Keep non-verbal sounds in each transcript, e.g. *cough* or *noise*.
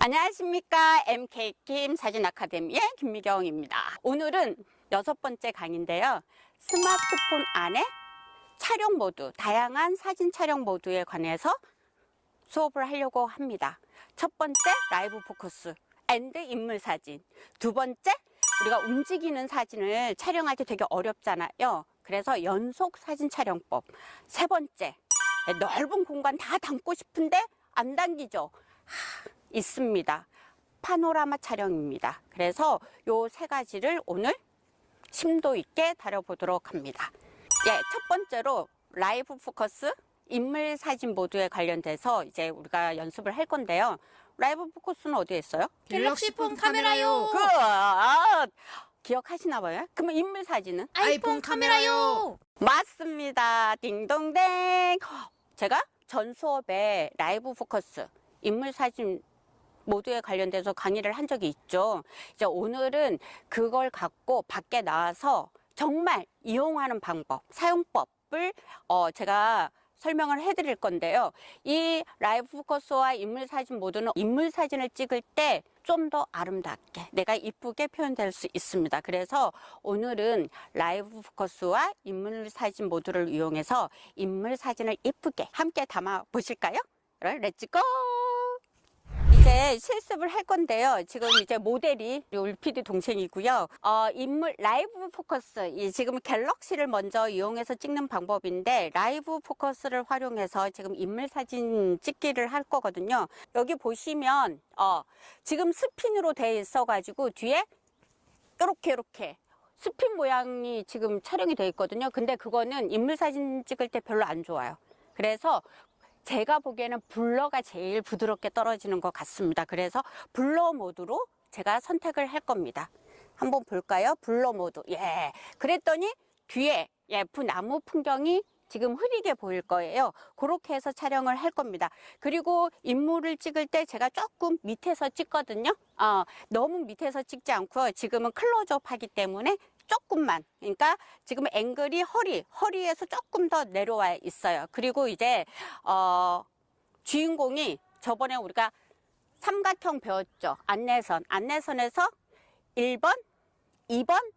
안녕하십니까. MK킴 사진 아카데미의 김미경입니다. 오늘은 여섯 번째 강의인데요. 스마트폰 안에 촬영 모드, 다양한 사진 촬영 모드에 관해서 수업을 하려고 합니다. 첫 번째, 라이브 포커스, 앤드 인물 사진. 두 번째, 우리가 움직이는 사진을 촬영할 때 되게 어렵잖아요. 그래서 연속 사진 촬영법. 세 번째, 넓은 공간 다 담고 싶은데 안 당기죠. 하, 있습니다. 파노라마 촬영입니다. 그래서 요 세 가지를 오늘 심도 있게 다뤄보도록 합니다. 예, 첫 번째로 라이브 포커스 인물 사진 모드에 관련돼서 이제 우리가 연습을 할 건데요. 라이브 포커스는 어디에 있어요? 갤럭시 폰 카메라요. 그, 아, 기억하시나 봐요? 그러면 인물 사진은? 아이폰 카메라요. 맞습니다. 딩동댕. 제가 전 수업에 라이브 포커스 인물 사진 모두에 관련돼서 강의를 한 적이 있죠. 이제 오늘은 그걸 갖고 밖에 나와서 정말 이용하는 방법, 사용법을 어, 제가 설명을 해드릴 건데요. 이 라이브 포커스와 인물 사진 모두는 인물 사진을 찍을 때 좀 더 아름답게 내가 이쁘게 표현될 수 있습니다. 그래서 오늘은 라이브 포커스와 인물 사진 모두를 이용해서 인물 사진을 이쁘게 함께 담아 보실까요? 렛츠고! 이제 실습을 할 건데요. 지금 이제 모델이 PD 동생이고요. 어, 인물 라이브 포커스, 이 지금 갤럭시를 먼저 이용해서 찍는 방법인데 라이브 포커스를 활용해서 지금 인물 사진 찍기를 할 거거든요. 여기 보시면 어, 지금 스핀으로 돼 있어 가지고 뒤에 이렇게 이렇게 스핀 모양이 지금 촬영이 돼 있거든요. 근데 그거는 인물 사진 찍을 때 별로 안 좋아요. 그래서 제가 보기에는 블러가 제일 부드럽게 떨어지는 것 같습니다. 그래서 블러 모드로 제가 선택을 할 겁니다. 한번 볼까요? 블러 모드. 예. 그랬더니 뒤에 예쁜 나무 풍경이 지금 흐리게 보일 거예요. 그렇게 해서 촬영을 할 겁니다. 그리고 인물을 찍을 때 제가 조금 밑에서 찍거든요. 어, 너무 밑에서 찍지 않고요. 지금은 클로즈업 하기 때문에 조금만. 그러니까 지금 앵글이 허리, 허리에서 조금 더 내려와 있어요. 그리고 이제, 어, 주인공이 저번에 우리가 삼각형 배웠죠. 안내선. 안내선에서 1번, 2번,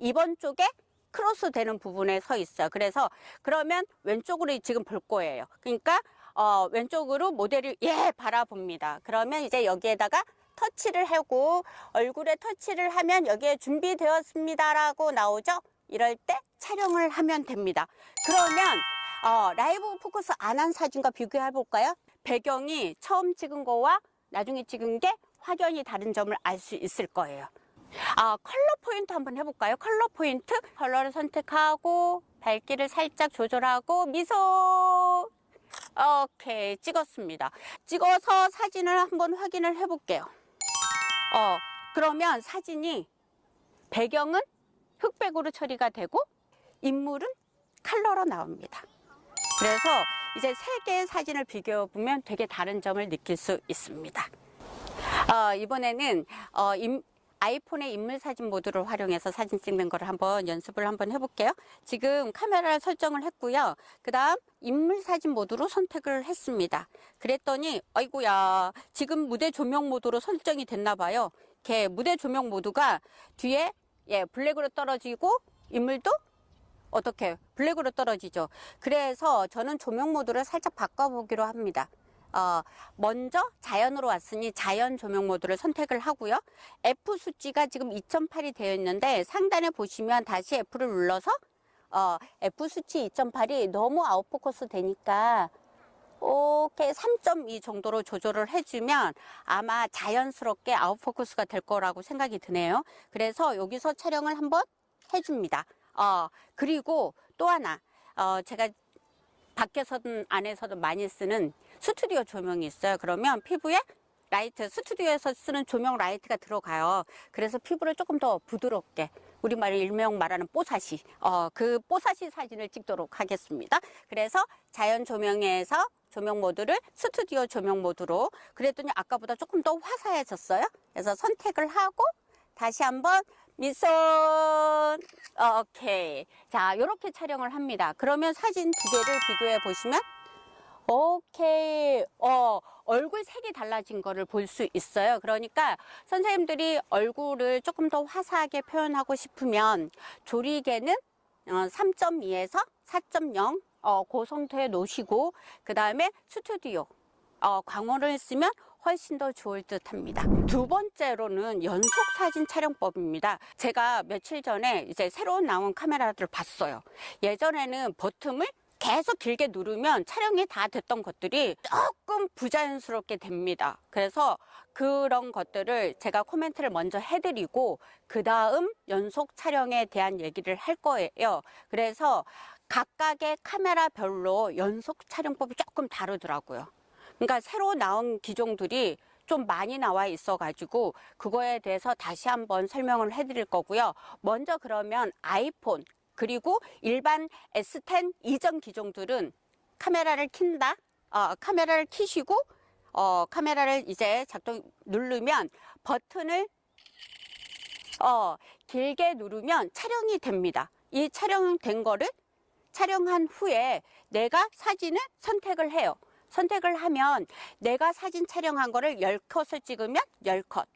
2번 쪽에 크로스 되는 부분에 서 있어요. 그래서 그러면 왼쪽으로 지금 볼 거예요. 그러니까 어, 왼쪽으로 모델을 예 바라봅니다. 그러면 이제 여기에다가 터치를 하고 얼굴에 터치를 하면 여기에 준비되었습니다라고 나오죠. 이럴 때 촬영을 하면 됩니다. 그러면 어, 라이브 포커스 안 한 사진과 비교해 볼까요? 배경이 처음 찍은 거와 나중에 찍은 게 확연히 다른 점을 알 수 있을 거예요. 아, 컬러 포인트 한번 해볼까요? 컬러 포인트. 컬러를 선택하고, 밝기를 살짝 조절하고, 미소. 오케이, 찍었습니다. 찍어서 사진을 한번 확인을 해볼게요. 어, 그러면 사진이 배경은 흑백으로 처리가 되고, 인물은 컬러로 나옵니다. 그래서 이제 세 개의 사진을 비교해 보면 되게 다른 점을 느낄 수 있습니다. 어, 이번에는 어, 임- 아이폰의 인물 사진 모드를 활용해서 사진 찍는 걸 한번 연습을 한번 해볼게요. 지금 카메라를 설정을 했고요. 그 다음 인물 사진 모드로 선택을 했습니다. 그랬더니 아이고야 지금 무대 조명 모드로 설정이 됐나 봐요. 이렇게 무대 조명 모드가 뒤에 예 블랙으로 떨어지고 인물도 어떻게 블랙으로 떨어지죠. 그래서 저는 조명 모드를 살짝 바꿔보기로 합니다. 어, 먼저 자연으로 왔으니 자연 조명 모드를 선택을 하고요. F 수치가 지금 2.8이 되어 있는데 상단에 보시면 다시 F를 눌러서 어, F 수치 2.8이 너무 아웃포커스 되니까 이렇게 3.2 정도로 조절을 해주면 아마 자연스럽게 아웃포커스가 될 거라고 생각이 드네요. 그래서 여기서 촬영을 한번 해줍니다. 어, 그리고 또 하나, 어, 제가 밖에서든 안에서든 많이 쓰는 스튜디오 조명이 있어요. 그러면 피부에 라이트, 스튜디오에서 쓰는 조명 라이트가 들어가요. 그래서 피부를 조금 더 부드럽게, 우리말로 일명 말하는 뽀사시, 어, 그 뽀사시 사진을 찍도록 하겠습니다. 그래서 자연 조명에서 조명 모드를 스튜디오 조명 모드로, 그랬더니 아까보다 조금 더 화사해졌어요. 그래서 선택을 하고, 다시 한번 미손 오케이 자 이렇게 촬영을 합니다 그러면 사진 두 개를 비교해 보시면 오케이. 어, 얼굴 색이 달라진 거를 볼 수 있어요. 그러니까 선생님들이 얼굴을 조금 더 화사하게 표현하고 싶으면 조리개는 어, 3.2에서 4.0 어, 고성토에 놓으시고 그 다음에 스튜디오 어, 광원을 쓰면 훨씬 더 좋을 듯 합니다. 두 번째로는 연속 사진 촬영법입니다. 제가 며칠 전에 이제 새로 나온 카메라들을 봤어요. 예전에는 버튼을 계속 길게 누르면 촬영이 다 됐던 것들이 조금 부자연스럽게 됩니다. 그래서 그런 것들을 제가 코멘트를 먼저 해드리고 그 다음 연속 촬영에 대한 얘기를 할 거예요. 그래서 각각의 카메라별로 연속 촬영법이 조금 다르더라고요. 그러니까 새로 나온 기종들이 좀 많이 나와 있어 가지고 그거에 대해서 다시 한번 설명을 해드릴 거고요. 먼저 그러면 아이폰 그리고 일반 S10 이전 기종들은 카메라를 킨다, 어, 카메라를 키시고 어, 카메라를 이제 작동 누르면 버튼을 어, 길게 누르면 촬영이 됩니다. 이 촬영된 거를 촬영한 후에 내가 사진을 선택을 해요. 선택을 하면 내가 사진 촬영한 거를 10컷을 찍으면 10컷,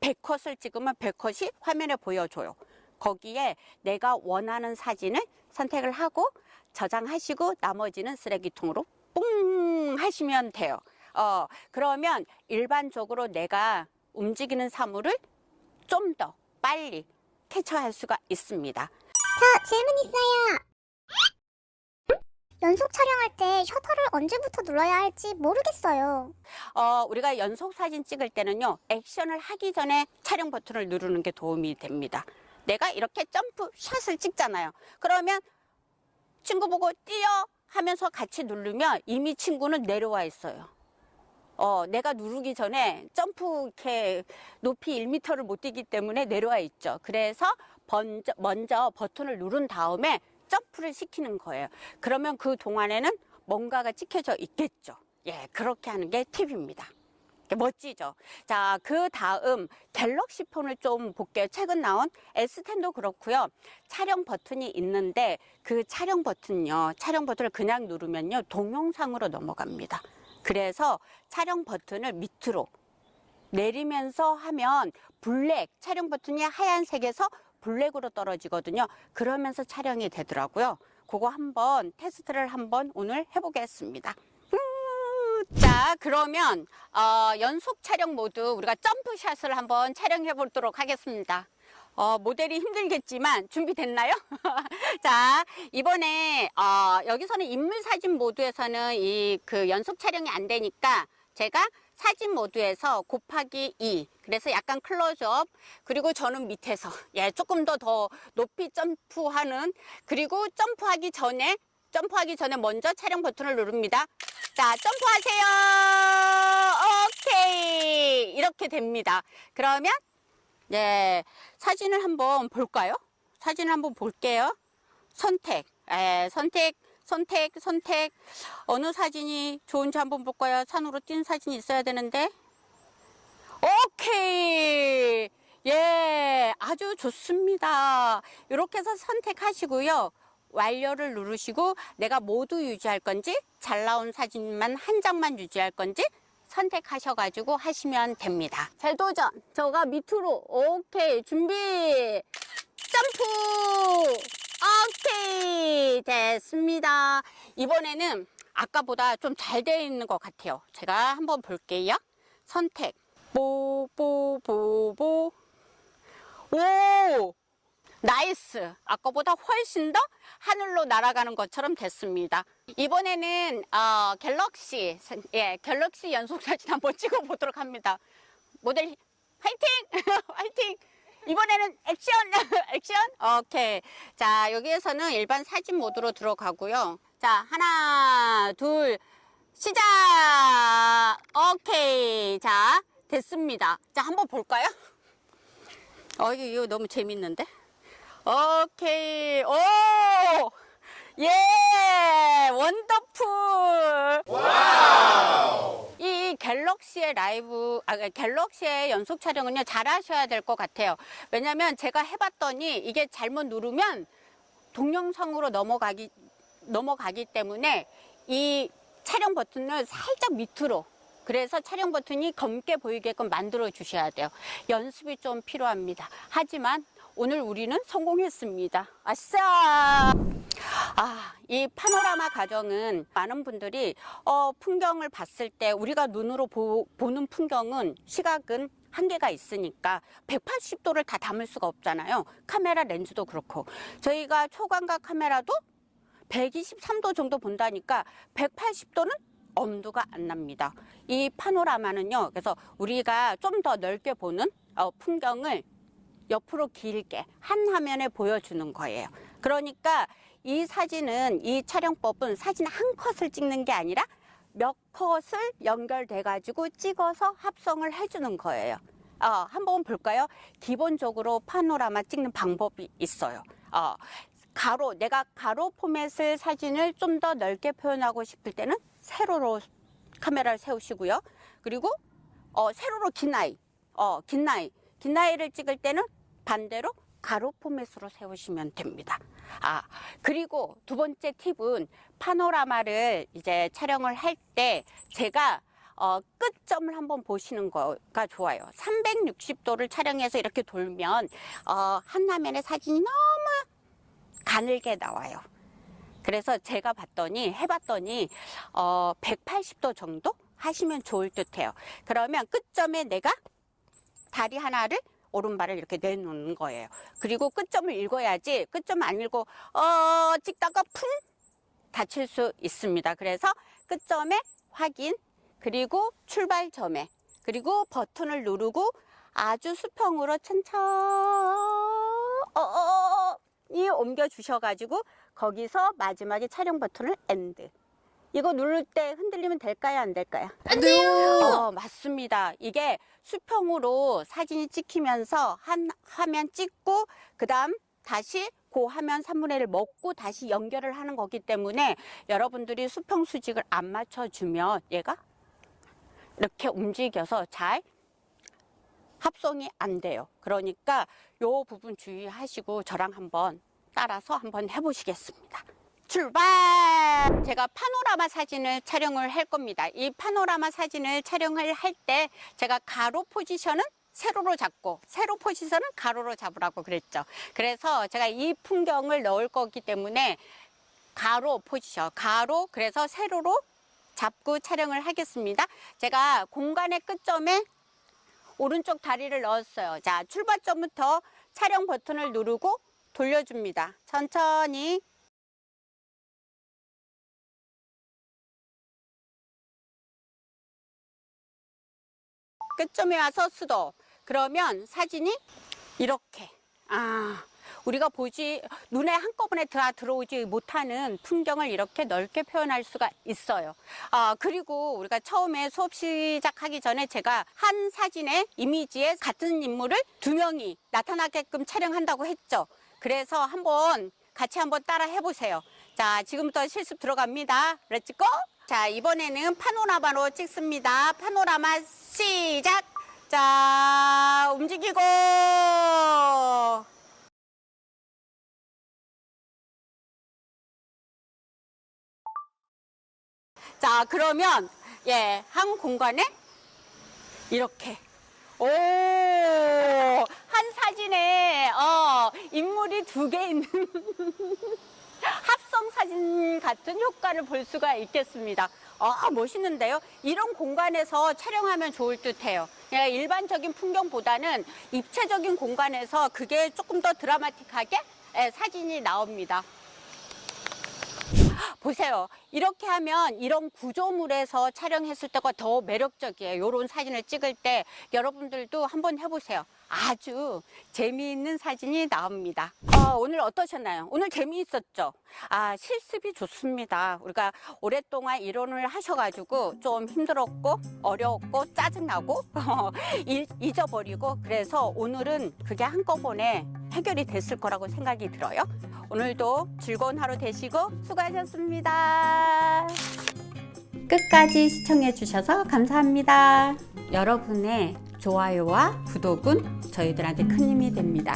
100컷을 찍으면 100컷이 화면에 보여줘요. 거기에 내가 원하는 사진을 선택을 하고 저장하시고 나머지는 쓰레기통으로 뿡 하시면 돼요. 어, 그러면 일반적으로 내가 움직이는 사물을 좀 더 빨리 캡처할 수가 있습니다. 저 질문 있어요. 연속 촬영할 때 셔터를 언제부터 눌러야 할지 모르겠어요. 어, 우리가 연속 사진 찍을 때는요, 액션을 하기 전에 촬영 버튼을 누르는 게 도움이 됩니다. 내가 이렇게 점프 샷을 찍잖아요. 그러면 친구 보고 뛰어 하면서 같이 누르면 이미 친구는 내려와 있어요. 어, 내가 누르기 전에 점프 이렇게 높이 1m를 못 뛰기 때문에 내려와 있죠. 그래서 먼저, 먼저 버튼을 누른 다음에 점프를 시키는 거예요. 그러면 그 동안에는 뭔가가 찍혀져 있겠죠. 예, 그렇게 하는 게 팁입니다. 이렇게 멋지죠. 자, 그 다음 갤럭시 폰을 좀 볼게요. 최근 나온 S10도 그렇고요. 촬영 버튼이 있는데 그 촬영 버튼요. 촬영 버튼을 그냥 누르면요. 동영상으로 넘어갑니다. 그래서 촬영 버튼을 밑으로 내리면서 하면 블랙 촬영 버튼이 하얀색에서 블랙으로 떨어지거든요. 그러면서 촬영이 되더라고요. 그거 한번 테스트를 한번 오늘 해보겠습니다. 음, 자, 그러면 어, 연속 촬영 모드 우리가 점프샷을 한번 촬영해 보도록 하겠습니다. 어, 모델이 힘들겠지만 준비됐나요? *laughs* 자, 이번에 어, 여기서는 인물 사진 모드에서는 이 그 연속 촬영이 안 되니까 제가 사진 모드에서 곱하기 2 그래서 약간 클로즈업 그리고 저는 밑에서 예 조금 더 더 높이 점프하는 그리고 점프하기 전에 점프하기 전에 먼저 촬영 버튼을 누릅니다 자 점프하세요 오케이 이렇게 됩니다 그러면 네 사진을 한번 볼까요 사진을 한번 볼게요 선택 예, 선택 선택 선택 어느 사진이 좋은지 한번 볼까요? 산으로 뛴 사진이 있어야 되는데. 오케이. 예, 아주 좋습니다. 이렇게 해서 선택하시고요. 완료를 누르시고 내가 모두 유지할 건지 잘 나온 사진만 한 장만 유지할 건지 선택하셔가지고 하시면 됩니다. 재도전. 저가 밑으로. 오케이. 준비. 점프. 오케이. 됐습니다. 이번에는 아까보다 좀 잘 되어 있는 것 같아요. 제가 한번 볼게요. 선택. 보. 오! 나이스. 아까보다 훨씬 더 하늘로 날아가는 것처럼 됐습니다. 이번에는 어, 갤럭시, 예, 갤럭시 연속 사진 한번 찍어 보도록 합니다. 모델 화이팅! *laughs* 화이팅! 이번에는 액션! *laughs* 액션! 오케이. 자, 여기에서는 일반 사진 모드로 들어가고요. 자, 하나, 둘, 시작! 오케이. 자, 됐습니다. 자, 한번 볼까요? 어, 이거, 이거 너무 재밌는데? 오케이. 오! 예! 원더풀! 이 갤럭시의 라이브, 아, 갤럭시의 연속 촬영은요, 잘 하셔야 될 것 같아요. 왜냐면 제가 해봤더니 이게 잘못 누르면 동영상으로 넘어가기, 넘어가기 때문에 이 촬영 버튼을 살짝 밑으로 그래서 촬영 버튼이 검게 보이게끔 만들어 주셔야 돼요. 연습이 좀 필요합니다. 하지만 오늘 우리는 성공했습니다. 아싸! 아, 이 파노라마 과정은 많은 분들이 어, 풍경을 봤을 때 우리가 눈으로 보, 보는 풍경은 시각은 한계가 있으니까 180도를 다 담을 수가 없잖아요. 카메라 렌즈도 그렇고. 저희가 초광각 카메라도 123도 정도 본다니까 180도는 엄두가 안 납니다. 이 파노라마는요. 그래서 우리가 좀 더 넓게 보는 어, 풍경을 옆으로 길게 한 화면에 보여주는 거예요. 그러니까 이 사진은 이 촬영법은 사진 한 컷을 찍는 게 아니라 몇 컷을 연결돼 가지고 찍어서 합성을 해주는 거예요. 어, 한번 볼까요? 기본적으로 파노라마 찍는 방법이 있어요. 어, 가로 내가 가로 포맷을 사진을 좀 더 넓게 표현하고 싶을 때는 세로로 카메라를 세우시고요. 그리고 어, 세로로 긴 나이, 어, 긴 나이, 긴 나이를 찍을 때는 반대로 가로 포맷으로 세우시면 됩니다. 아, 그리고 두 번째 팁은 파노라마를 이제 촬영을 할 때 제가 어, 끝점을 한번 보시는 거가 좋아요. 360도를 촬영해서 이렇게 돌면 어, 한 화면의 사진이 너무 가늘게 나와요. 그래서 제가 봤더니 해봤더니 어, 180도 정도 하시면 좋을 듯해요. 그러면 끝점에 내가 다리 하나를 오른발을 이렇게 내놓는 거예요. 그리고 끝점을 읽어야지 끝점 안 읽고 어 찍다가 쿵 다칠 수 있습니다. 그래서 끝점에 확인 그리고 출발점에 그리고 버튼을 누르고 아주 수평으로 천천히 옮겨 주셔가지고 거기서 마지막에 촬영 버튼을 엔드. 이거 누를 때 흔들리면 될까요? 안 될까요? 안 돼요. 어, 맞습니다. 이게 수평으로 사진이 찍히면서 한 화면 찍고 그다음 다시 그 화면 3분의 1을 먹고 다시 연결을 하는 거기 때문에 여러분들이 수평 수직을 안 맞춰주면 얘가 이렇게 움직여서 잘 합성이 안 돼요. 그러니까 요 부분 주의하시고 저랑 한번 따라서 한번 해보시겠습니다. 출발! 제가 파노라마 사진을 촬영을 할 겁니다. 이 파노라마 사진을 촬영을 할 때 제가 가로 포지션은 세로로 잡고 세로 포지션은 가로로 잡으라고 그랬죠. 그래서 제가 이 풍경을 넣을 거기 때문에 가로 포지션, 가로 그래서 세로로 잡고 촬영을 하겠습니다. 제가 공간의 끝점에 오른쪽 다리를 넣었어요. 자, 출발점부터 촬영 버튼을 누르고 돌려줍니다. 천천히. 끝점에 와서 수도. 그러면 사진이 이렇게. 아, 우리가 보지, 눈에 한꺼번에 다 들어오지 못하는 풍경을 이렇게 넓게 표현할 수가 있어요. 아, 그리고 우리가 처음에 수업 시작하기 전에 제가 한 사진의 이미지에 같은 인물을 두 명이 나타나게끔 촬영한다고 했죠. 그래서 한번 같이 한번 따라 해보세요. 자, 지금부터 실습 들어갑니다. 렛츠고! 자, 이번에는 파노라마로 찍습니다. 파노라마 시작! 자, 움직이고! 자, 그러면, 예, 한 공간에 이렇게. 오, 한 사진에, 어, 인물이 두 개 있는 *laughs* 합 성 사진 같은 효과를 볼 수가 있겠습니다. 아, 멋있는데요? 이런 공간에서 촬영하면 좋을 듯 해요. 그냥 일반적인 풍경보다는 입체적인 공간에서 그게 조금 더 드라마틱하게 예, 사진이 나옵니다. 보세요. 이렇게 하면 이런 구조물에서 촬영했을 때가 더 매력적이에요. 이런 사진을 찍을 때 여러분들도 한번 해보세요. 아주 재미있는 사진이 나옵니다. 어, 오늘 어떠셨나요? 오늘 재미있었죠? 아, 실습이 좋습니다. 우리가 오랫동안 이론을 하셔가지고 좀 힘들었고, 어려웠고, 짜증나고, *laughs* 잊- 잊어버리고, 그래서 오늘은 그게 한꺼번에 해결이 됐을 거라고 생각이 들어요. 오늘도 즐거운 하루 되시고 수고하셨습니다. 끝까지 시청해 주셔서 감사합니다. 여러분의 좋아요와 구독은 저희들한테 큰 힘이 됩니다.